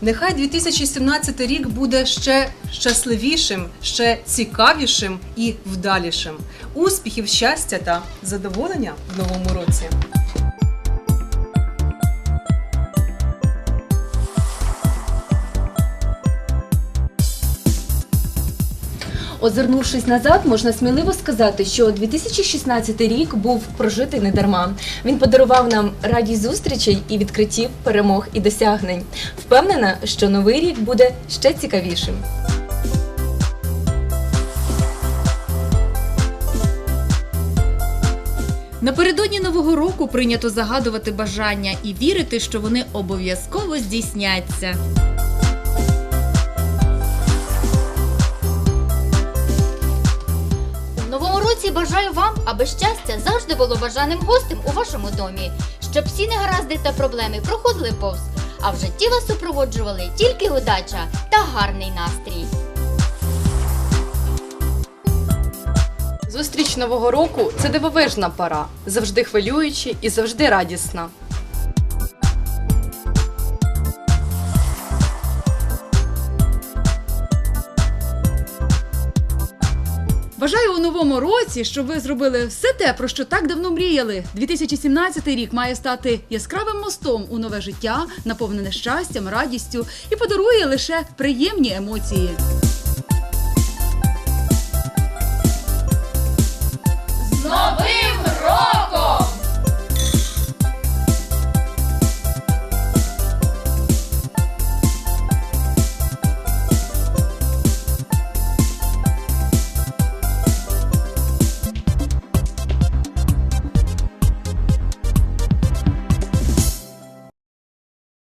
Нехай 2017 рік буде ще щасливішим, ще цікавішим і вдалішим. Успіхів, щастя та задоволення в новому році. Озирнувшись назад, можна сміливо сказати, що 2016 рік був прожитий недарма. Він подарував нам радість зустрічей і відкриттів, перемог і досягнень. Впевнена, що новий рік буде ще цікавішим. Напередодні нового року прийнято загадувати бажання і вірити, що вони обов'язково здійсняться. У бажаю вам, аби щастя завжди було бажаним гостем у вашому домі, щоб всі негаразди та проблеми проходили повз, а в житті вас супроводжували тільки удача та гарний настрій. Зустріч нового року це дивовижна пора, завжди хвилююча і завжди радісна. Бажаю у новому році, щоб ви зробили все те, про що так давно мріяли. 2017 рік має стати яскравим мостом у нове життя, наповнене щастям, радістю і подарує лише приємні емоції.